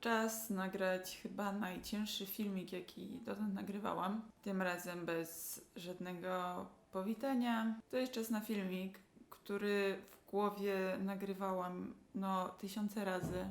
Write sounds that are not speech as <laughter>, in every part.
Czas nagrać chyba najcięższy filmik, jaki dotąd nagrywałam. Tym razem bez żadnego powitania. To jest czas na filmik, który w głowie nagrywałam no tysiące razy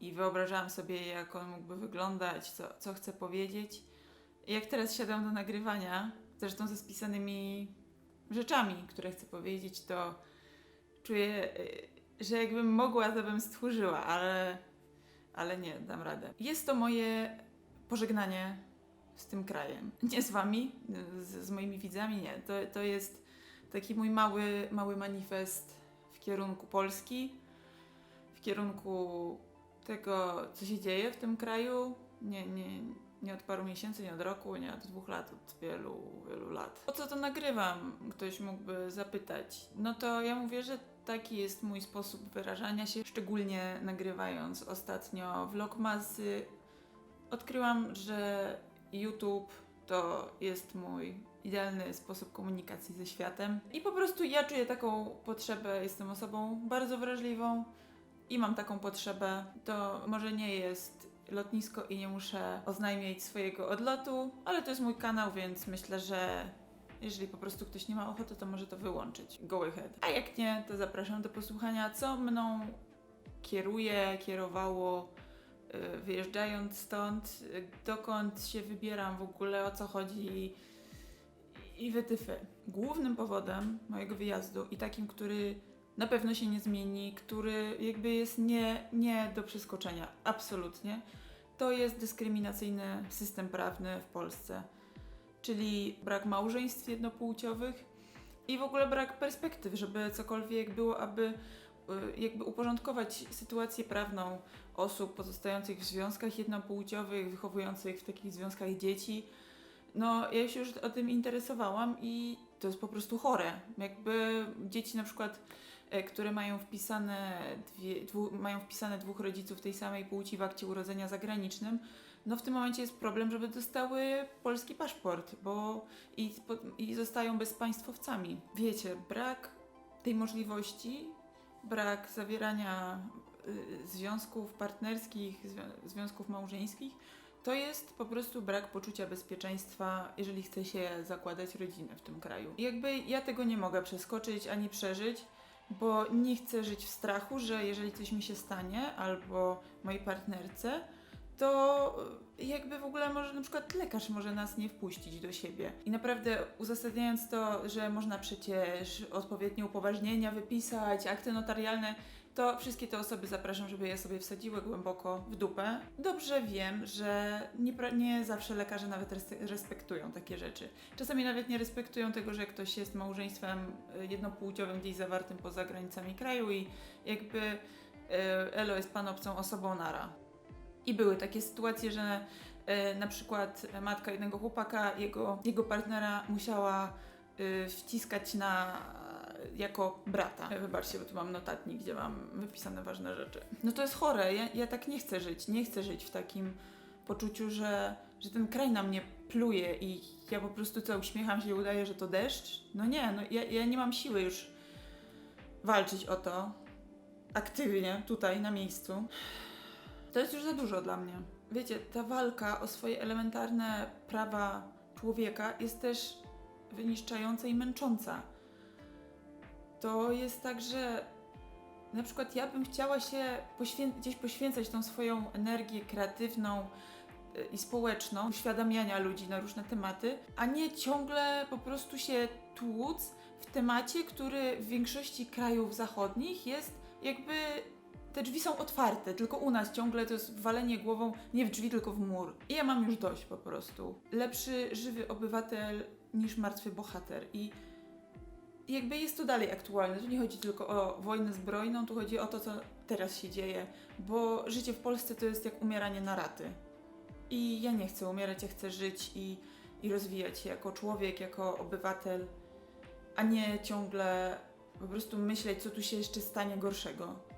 i wyobrażałam sobie, jak on mógłby wyglądać, co, co chcę powiedzieć. Jak teraz siadam do nagrywania, zresztą ze spisanymi rzeczami, które chcę powiedzieć, to czuję, y, że jakbym mogła, to bym stchórzyła, ale, ale nie, dam radę. Jest to moje pożegnanie z tym krajem. Nie z wami, z, z moimi widzami, nie. To, to jest taki mój mały, mały manifest w kierunku Polski, w kierunku tego, co się dzieje w tym kraju. Nie, nie, nie od paru miesięcy, nie od roku, nie od dwóch lat, od wielu, wielu lat. Po co to nagrywam? Ktoś mógłby zapytać. No to ja mówię, że taki jest mój sposób wyrażania się, szczególnie nagrywając ostatnio vlogmasy. Odkryłam, że YouTube to jest mój idealny sposób komunikacji ze światem. I po prostu ja czuję taką potrzebę, jestem osobą bardzo wrażliwą i mam taką potrzebę. To może nie jest lotnisko i nie muszę oznajmiać swojego odlotu, ale to jest mój kanał, więc myślę, że jeżeli po prostu ktoś nie ma ochoty, to może to wyłączyć. Go ahead. A jak nie, to zapraszam do posłuchania, co mną kieruje, kierowało y, wyjeżdżając stąd, y, dokąd się wybieram w ogóle, o co chodzi i, wytyfy. Głównym powodem mojego wyjazdu i takim, który na pewno się nie zmieni, który jakby jest nie, nie do przeskoczenia, absolutnie, to jest dyskryminacyjny system prawny w Polsce. Czyli brak małżeństw jednopłciowych i w ogóle brak perspektyw, żeby cokolwiek było, aby y, jakby uporządkować sytuację prawną osób pozostających w związkach jednopłciowych, wychowujących w takich związkach dzieci. No, ja się już o tym interesowałam i to jest po prostu chore. Jakby dzieci na przykład, e, które mają wpisane, dwie, dwu, mają wpisane dwóch rodziców tej samej płci w akcie urodzenia zagranicznym, no w tym momencie jest problem, żeby dostały polski paszport, bo i, i zostają bezpaństwowcami. Wiecie, brak tej możliwości, brak zawierania y, związków partnerskich, zwią- związków małżeńskich, to jest po prostu brak poczucia bezpieczeństwa, jeżeli chce się zakładać rodzinę w tym kraju. I jakby ja tego nie mogę przeskoczyć ani przeżyć, bo nie chcę żyć w strachu, że jeżeli coś mi się stanie albo mojej partnerce, to jakby w ogóle może na przykład lekarz może nas nie wpuścić do siebie. I naprawdę uzasadniając to, że można przecież odpowiednie upoważnienia wypisać, akty notarialne, to wszystkie te osoby zapraszam, żeby je sobie wsadziły głęboko w dupę. Dobrze wiem, że nie, nie zawsze lekarze nawet res- respektują takie rzeczy. Czasami nawet nie respektują tego, że ktoś jest małżeństwem y, jednopłciowym gdzieś zawartym poza granicami kraju i jakby y, Elo jest pan obcą osobą nara. I były takie sytuacje, że e, na przykład matka jednego chłopaka, jego, jego partnera musiała e, wciskać na jako brata. E, Wybaczcie, bo tu mam notatnik, gdzie mam wypisane ważne rzeczy. No to jest chore, ja, ja tak nie chcę żyć. Nie chcę żyć w takim poczuciu, że, że ten kraj na mnie pluje i ja po prostu co, uśmiecham się i udaję, że to deszcz. No nie, no ja, ja nie mam siły już walczyć o to aktywnie, tutaj, na miejscu. To jest już za dużo dla mnie. Wiecie, ta walka o swoje elementarne prawa człowieka jest też wyniszczająca i męcząca. To jest tak, że na przykład ja bym chciała się poświę- gdzieś poświęcać tą swoją energię kreatywną y, i społeczną, uświadamiania ludzi na różne tematy, a nie ciągle po prostu się tłuc w temacie, który w większości krajów zachodnich jest jakby te drzwi są otwarte, tylko u nas ciągle to jest walenie głową nie w drzwi, tylko w mur. I ja mam już dość po prostu. Lepszy żywy obywatel niż martwy bohater. I jakby jest to dalej aktualne. Tu nie chodzi tylko o wojnę zbrojną, tu chodzi o to, co teraz się dzieje, bo życie w Polsce to jest jak umieranie na raty. I ja nie chcę umierać, ja chcę żyć i, i rozwijać się jako człowiek, jako obywatel, a nie ciągle po prostu myśleć, co tu się jeszcze stanie gorszego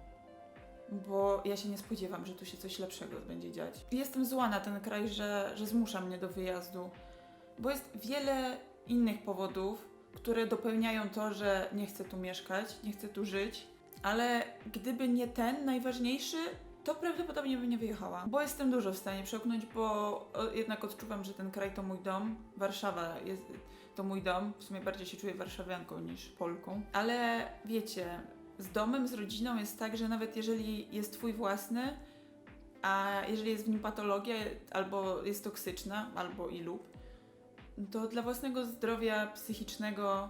bo ja się nie spodziewam, że tu się coś lepszego będzie dziać. Jestem zła na ten kraj, że, że zmusza mnie do wyjazdu, bo jest wiele innych powodów, które dopełniają to, że nie chcę tu mieszkać, nie chcę tu żyć, ale gdyby nie ten najważniejszy, to prawdopodobnie bym nie wyjechała, bo jestem dużo w stanie przełknąć, bo jednak odczuwam, że ten kraj to mój dom, Warszawa jest to mój dom, w sumie bardziej się czuję warszawianką niż Polką, ale wiecie, z domem, z rodziną jest tak, że nawet jeżeli jest twój własny, a jeżeli jest w nim patologia, albo jest toksyczna, albo i lub, to dla własnego zdrowia psychicznego,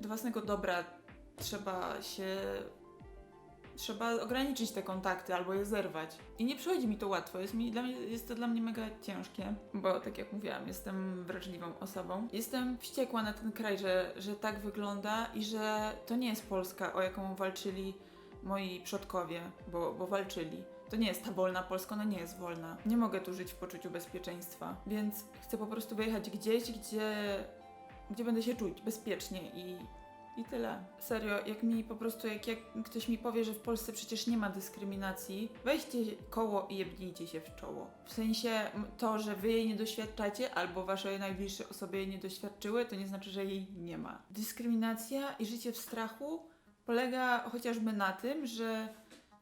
dla własnego dobra trzeba się. Trzeba ograniczyć te kontakty albo je zerwać. I nie przychodzi mi to łatwo, jest, mi, dla mnie, jest to dla mnie mega ciężkie, bo tak jak mówiłam, jestem wrażliwą osobą. Jestem wściekła na ten kraj, że, że tak wygląda i że to nie jest Polska, o jaką walczyli moi przodkowie, bo, bo walczyli. To nie jest ta wolna Polska, ona nie jest wolna. Nie mogę tu żyć w poczuciu bezpieczeństwa, więc chcę po prostu wyjechać gdzieś, gdzie, gdzie będę się czuć bezpiecznie i, i tyle. Serio, jak mi po prostu, jak, jak ktoś mi powie, że w Polsce przecież nie ma dyskryminacji, weźcie koło i jebnijcie się w czoło. W sensie to, że wy jej nie doświadczacie, albo wasze najbliższe osoby jej nie doświadczyły, to nie znaczy, że jej nie ma. Dyskryminacja i życie w strachu polega chociażby na tym, że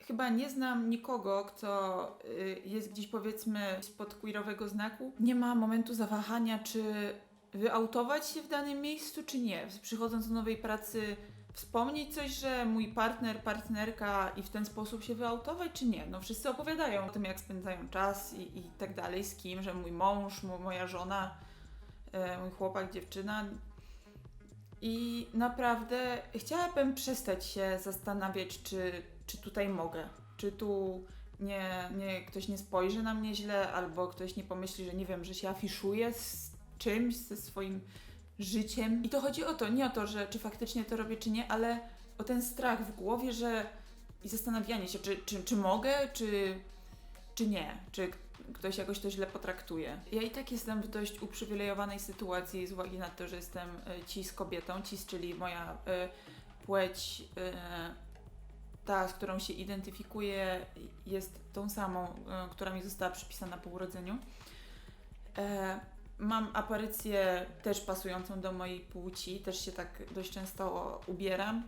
chyba nie znam nikogo, kto y, jest gdzieś powiedzmy spod queerowego znaku, nie ma momentu zawahania, czy wyautować się w danym miejscu, czy nie. Przychodząc do nowej pracy, wspomnieć coś, że mój partner, partnerka i w ten sposób się wyautować, czy nie. No wszyscy opowiadają o tym, jak spędzają czas i, i tak dalej, z kim, że mój mąż, mo- moja żona, e, mój chłopak, dziewczyna. I naprawdę chciałabym przestać się zastanawiać, czy, czy tutaj mogę, czy tu nie, nie, ktoś nie spojrzy na mnie źle, albo ktoś nie pomyśli, że nie wiem, że się afiszuję z czymś, ze swoim życiem. I to chodzi o to, nie o to, że czy faktycznie to robię, czy nie, ale o ten strach w głowie, że i zastanawianie się, czy, czy, czy mogę, czy, czy nie, czy ktoś jakoś to źle potraktuje. Ja i tak jestem w dość uprzywilejowanej sytuacji z uwagi na to, że jestem y, cis kobietą, cis, czyli moja y, płeć, y, ta, z którą się identyfikuję, jest tą samą, która mi została przypisana po urodzeniu. E, mam aparycję też pasującą do mojej płci, też się tak dość często ubieram.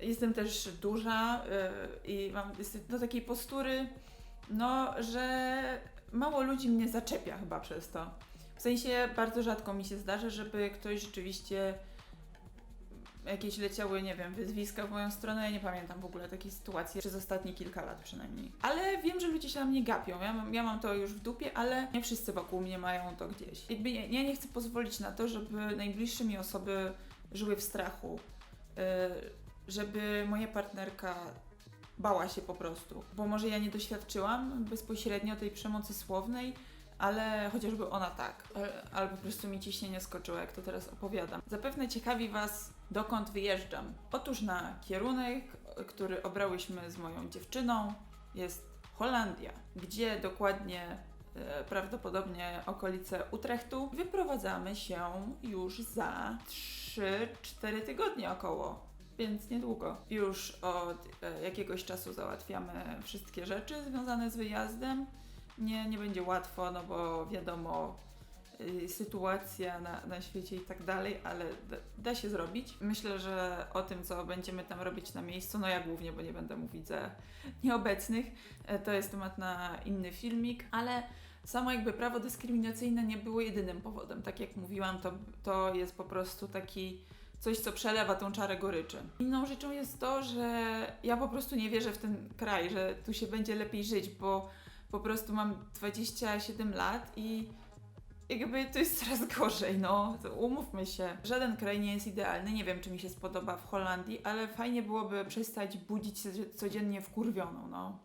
Jestem też duża y, i mam do takiej postury, no, że mało ludzi mnie zaczepia chyba przez to. W sensie bardzo rzadko mi się zdarza, żeby ktoś rzeczywiście jakieś leciały, nie wiem, wyzwiska w moją stronę. Ja nie pamiętam w ogóle takiej sytuacji przez ostatnie kilka lat przynajmniej. Ale wiem, że ludzie się na mnie gapią. Ja mam, ja mam to już w dupie, ale nie wszyscy wokół mnie mają to gdzieś. Jakby ja, ja nie chcę pozwolić na to, żeby najbliższe mi osoby żyły w strachu. Yy, żeby moja partnerka bała się po prostu. Bo może ja nie doświadczyłam bezpośrednio tej przemocy słownej, ale chociażby ona tak. E, Ale po prostu mi ciśnienie skoczyło, jak to teraz opowiadam. Zapewne ciekawi Was, dokąd wyjeżdżam. Otóż na kierunek, który obrałyśmy z moją dziewczyną, jest Holandia, gdzie dokładnie e, prawdopodobnie okolice Utrechtu. Wyprowadzamy się już za 3-4 tygodnie około. Więc niedługo. Już od e, jakiegoś czasu załatwiamy wszystkie rzeczy związane z wyjazdem. Nie, nie będzie łatwo, no bo wiadomo, sytuacja na, na świecie i tak dalej, ale da, da się zrobić. Myślę, że o tym, co będziemy tam robić na miejscu, no ja głównie, bo nie będę mówić za <laughs> nieobecnych, e, to jest temat na inny filmik, ale samo jakby prawo dyskryminacyjne nie było jedynym powodem. Tak jak mówiłam, to, to jest po prostu taki coś, co przelewa tą czarę goryczy. Inną rzeczą jest to, że ja po prostu nie wierzę w ten kraj, że tu się będzie lepiej żyć, bo po prostu mam 27 lat i jakby to jest coraz <laughs> gorzej, no, umówmy się. Żaden kraj nie jest idealny, nie wiem, czy mi się spodoba w Holandii, ale fajnie byłoby przestać budzić się codziennie wkurwioną, no.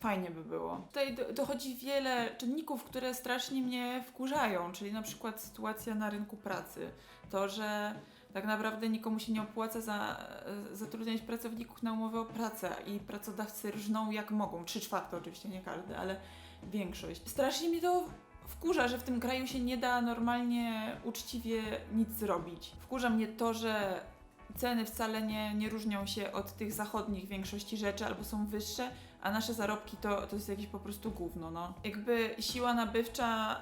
Fajnie by było. Tutaj do, dochodzi wiele czynników, które strasznie mnie wkurzają, czyli na przykład sytuacja na rynku pracy. To, że tak naprawdę nikomu się nie opłaca za, zatrudniać pracowników na umowę o pracę i pracodawcy rżną jak mogą. Trzy czwarte oczywiście, nie każdy, ale większość. Strasznie mi to wkurza, że w tym kraju się nie da normalnie, uczciwie nic zrobić. Wkurza mnie to, że ceny wcale nie, nie różnią się od tych zachodnich większości rzeczy, albo są wyższe, a nasze zarobki to, to jest jakieś po prostu gówno, no. Jakby siła nabywcza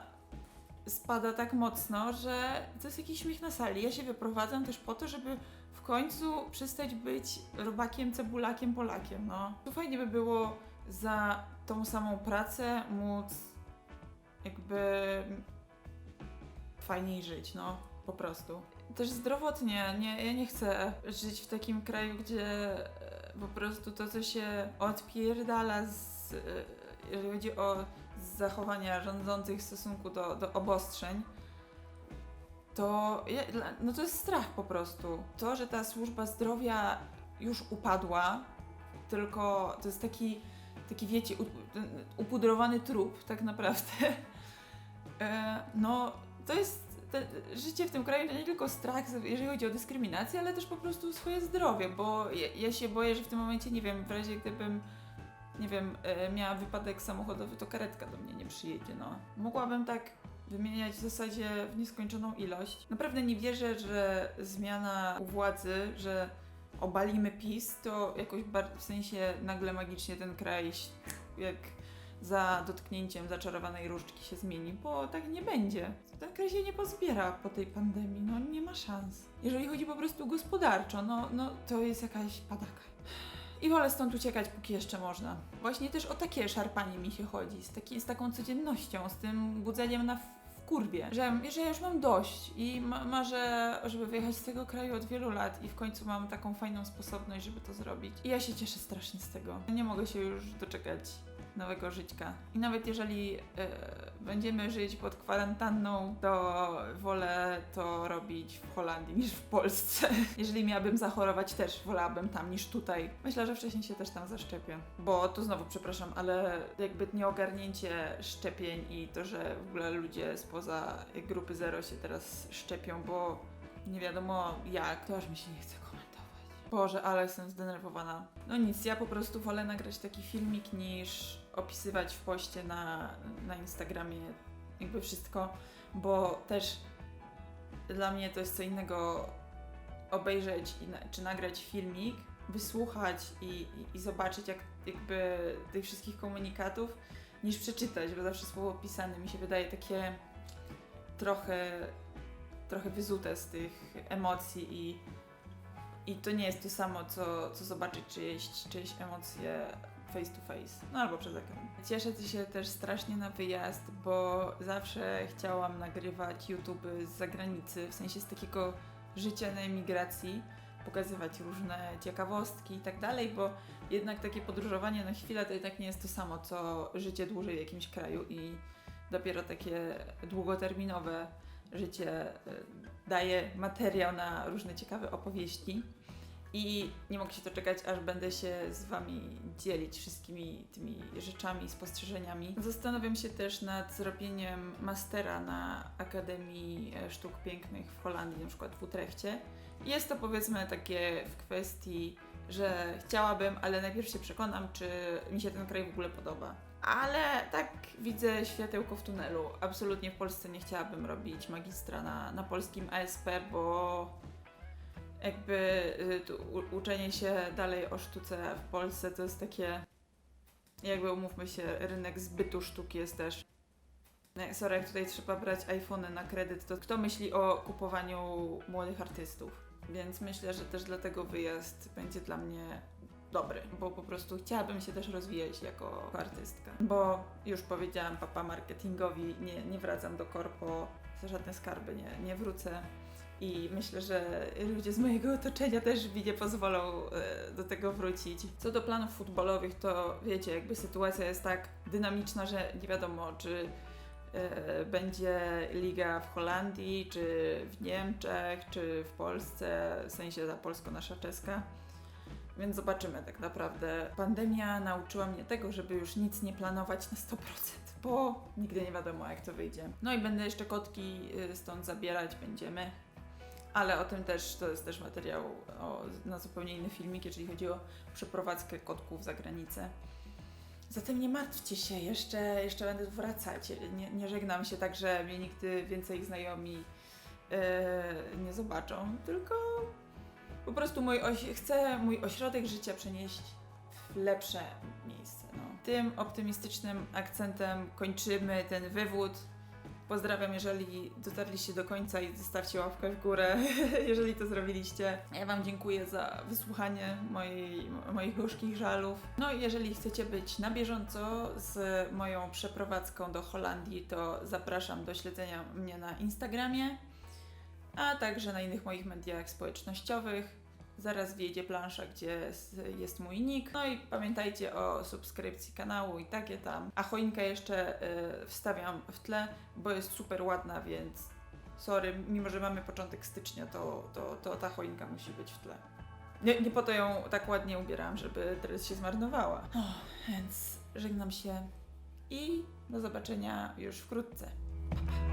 spada tak mocno, że to jest jakiś śmiech na sali. Ja się wyprowadzam też po to, żeby w końcu przestać być robakiem, cebulakiem, Polakiem, no. To fajnie by było za tą samą pracę móc jakby fajniej żyć, no po prostu. Też zdrowotnie, nie, ja nie chcę żyć w takim kraju, gdzie e, po prostu to, co się odpierdala z, e, jeżeli chodzi o zachowania rządzących w stosunku do, do obostrzeń, to, no to jest strach po prostu. To, że ta służba zdrowia już upadła, tylko to jest taki, taki wiecie, upudrowany trup tak naprawdę. E, no, to jest te, życie w tym kraju to nie tylko strach, jeżeli chodzi o dyskryminację, ale też po prostu swoje zdrowie, bo ja, ja się boję, że w tym momencie, nie wiem, w razie gdybym, nie wiem, e, miała wypadek samochodowy, to karetka do mnie nie przyjedzie, no. Mogłabym tak wymieniać w zasadzie w nieskończoną ilość. Naprawdę nie wierzę, że zmiana władzy, że obalimy PiS, to jakoś w sensie nagle magicznie ten kraj jak za dotknięciem zaczarowanej różdżki się zmieni, bo tak nie będzie. Ten kraj się nie pozbiera po tej pandemii, no nie ma szans. Jeżeli chodzi po prostu gospodarczo, no, no to jest jakaś padaka. I wolę stąd uciekać, póki jeszcze można. Właśnie też o takie szarpanie mi się chodzi, z, taki, z taką codziennością, z tym budzeniem na kurwie, że, że ja już mam dość i ma, marzę, żeby wyjechać z tego kraju od wielu lat i w końcu mam taką fajną sposobność, żeby to zrobić. I ja się cieszę strasznie z tego. Nie mogę się już doczekać nowego żyćka. I nawet jeżeli e, będziemy żyć pod kwarantanną, to wolę to robić w Holandii niż w Polsce. <laughs> jeżeli miałabym zachorować, też wolałabym tam niż tutaj. Myślę, że wcześniej się też tam zaszczepię. Bo tu znowu, przepraszam, ale jakby nieogarnięcie szczepień i to, że w ogóle ludzie spoza grupy zero się teraz szczepią, bo nie wiadomo jak, to aż mi się nie chce komentować. Boże, ale jestem zdenerwowana. No nic, ja po prostu wolę nagrać taki filmik niż opisywać w poście na, na Instagramie jakby wszystko, bo też dla mnie to jest co innego obejrzeć i czy nagrać filmik, wysłuchać i, i, i zobaczyć jak, jakby tych wszystkich komunikatów, niż przeczytać, bo zawsze słowo pisane mi się wydaje takie trochę, trochę wyzute z tych emocji i, i to nie jest to samo, co, co zobaczyć czyjeś, czyjeś emocje face to face, no albo przez ekran. Cieszę się też strasznie na wyjazd, bo zawsze chciałam nagrywać YouTube z zagranicy, w sensie z takiego życia na emigracji, pokazywać różne ciekawostki i tak dalej, bo jednak takie podróżowanie na chwilę to jednak nie jest to samo, co życie dłużej w jakimś kraju i dopiero takie długoterminowe życie y, daje materiał na różne ciekawe opowieści. I nie mogę się doczekać, aż będę się z Wami dzielić wszystkimi tymi rzeczami, spostrzeżeniami. Zastanawiam się też nad zrobieniem mastera na Akademii e, Sztuk Pięknych w Holandii, na przykład w Utrechcie. Jest to powiedzmy takie w kwestii, że chciałabym, ale najpierw się przekonam, czy mi się ten kraj w ogóle podoba. Ale tak widzę światełko w tunelu. Absolutnie w Polsce nie chciałabym robić magistra na, na polskim ASP, bo jakby y, uczenie się dalej o sztuce w Polsce to jest takie, jakby umówmy się, rynek zbytu sztuk jest też. Nie, Sorry, jak tutaj trzeba brać iPhony na kredyt, to kto myśli o kupowaniu młodych artystów? Więc myślę, że też dlatego wyjazd będzie dla mnie dobry, bo po prostu chciałabym się też rozwijać jako artystka. Bo już powiedziałam papa marketingowi, nie, nie wracam do korpo, za żadne skarby nie, nie wrócę. I myślę, że ludzie z mojego otoczenia też mi nie pozwolą e, do tego wrócić. Co do planów futbolowych, to wiecie, jakby sytuacja jest tak dynamiczna, że nie wiadomo, czy e, będzie liga w Holandii, czy w Niemczech, czy w Polsce, w sensie ta polsko nasza czeska. Więc zobaczymy tak naprawdę. Pandemia nauczyła mnie tego, żeby już nic nie planować na 100%, bo nigdy nie wiadomo jak to wyjdzie. No i będę jeszcze kotki y, stąd zabierać, będziemy. Ale o tym też, to jest też materiał o, na zupełnie inny filmik, jeżeli chodzi o przeprowadzkę kotków za granicę. Zatem nie martwcie się, jeszcze, jeszcze będę wracać. Nie, nie żegnam się tak, że mnie nigdy więcej znajomi e, nie zobaczą, tylko po prostu mój chcę mój ośrodek życia przenieść w lepsze miejsce. No. Tym optymistycznym akcentem kończymy ten wywód Pozdrawiam, jeżeli dotarliście do końca i zostawcie łapkę w górę, <laughs> jeżeli to zrobiliście. Ja Wam dziękuję za wysłuchanie mojej, moich gorzkich żalów. No i jeżeli chcecie być na bieżąco z moją przeprowadzką do Holandii, to zapraszam do śledzenia mnie na Instagramie, a także na innych moich mediach społecznościowych. Zaraz wjedzie plansza, gdzie jest mój nick. No i pamiętajcie o subskrypcji kanału i takie tam. A choinkę jeszcze y, wstawiam w tle, bo jest super ładna, więc sorry, mimo że mamy początek stycznia, to, to, to ta choinka musi być w tle. Nie, nie po to ją tak ładnie ubierałam, żeby teraz się zmarnowała. O, więc żegnam się i do zobaczenia już wkrótce. Pa, pa.